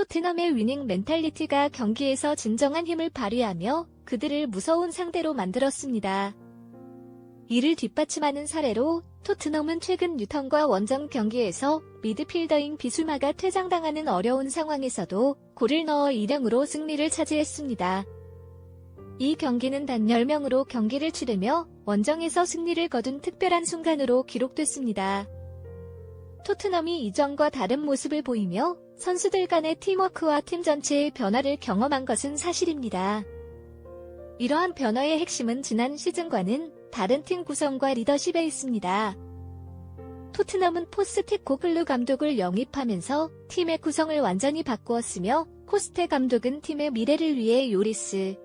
토트넘의 위닝 멘탈리티가 경기에서 진정한 힘을 발휘하며 그들을 무서운 상대로 만들었습니다. 이를 뒷받침하는 사례로 토트넘은 최근 뉴턴과 원정 경기에서 미드필더인 비수마가 퇴장당하는 어려운 상황에서도 골을 넣어 2대0으로 승리를 차지했습니다. 이 경기는 단 10명으로 경기를 치르며 원정에서 승리를 거둔 특별한 순간으로 기록됐습니다. 토트넘이 이전과 다른 모습을 보이며 선수들 간의 팀워크와 팀 전체의 변화를 경험한 것은 사실입니다. 이러한 변화의 핵심은 지난 시즌과는 다른 팀 구성과 리더십에 있습니다. 토트넘은 포스테코글루 감독을 영입하면서 팀의 구성을 완전히 바꾸었으며 코스테 감독은 팀의 미래를 위해 요리스,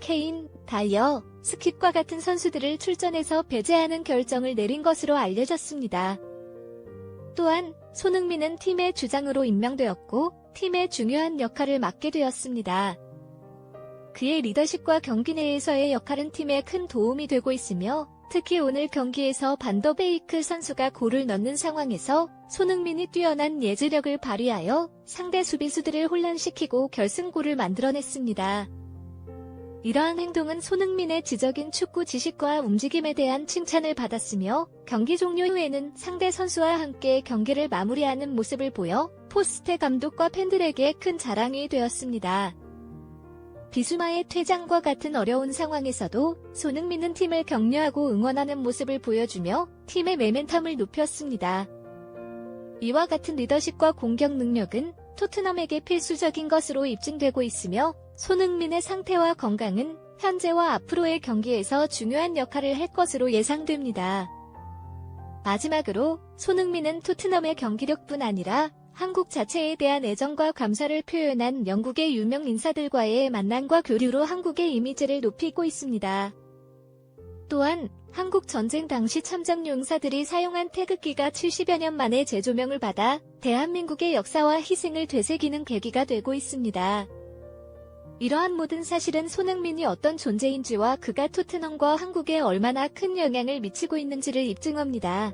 케인, 다이어, 스킵과 같은 선수들을 출전해서 배제하는 결정을 내린 것으로 알려졌습니다. 또한 손흥민은 팀의 주장으로 임명되었고 팀의 중요한 역할을 맡게 되었습니다. 그의 리더십과 경기 내에서의 역할은 팀에 큰 도움이 되고 있으며 특히 오늘 경기에서 반더베이크 선수가 골을 넣는 상황에서 손흥민이 뛰어난 예지력을 발휘하여 상대 수비수들을 혼란시키고 결승골을 만들어냈습니다. 이러한 행동은 손흥민의 지적인 축구 지식과 움직임에 대한 칭찬을 받았으며 경기 종료 후에는 상대 선수와 함께 경기를 마무리하는 모습을 보여 포스테 감독과 팬들에게 큰 자랑이 되었습니다. 비수마의 퇴장과 같은 어려운 상황에서도 손흥민은 팀을 격려하고 응원하는 모습을 보여주며 팀의 메멘텀을 높였습니다. 이와 같은 리더십과 공격 능력은 토트넘에게 필수적인 것으로 입증되고 있으며 손흥민의 상태와 건강은 현재와 앞으로의 경기에서 중요한 역할을 할 것으로 예상됩니다. 마지막으로 손흥민은 토트넘의 경기력뿐 아니라 한국 자체에 대한 애정과 감사를 표현한 영국의 유명 인사들과의 만남과 교류로 한국의 이미지를 높이고 있습니다. 또한 한국 전쟁 당시 참전 용사들이 사용한 태극기가 70여 년 만에 재조명을 받아 대한민국의 역사와 희생을 되새기는 계기가 되고 있습니다. 이러한 모든 사실은 손흥민이 어떤 존재인지와 그가 토트넘과 한국에 얼마나 큰 영향을 미치고 있는지를 입증합니다.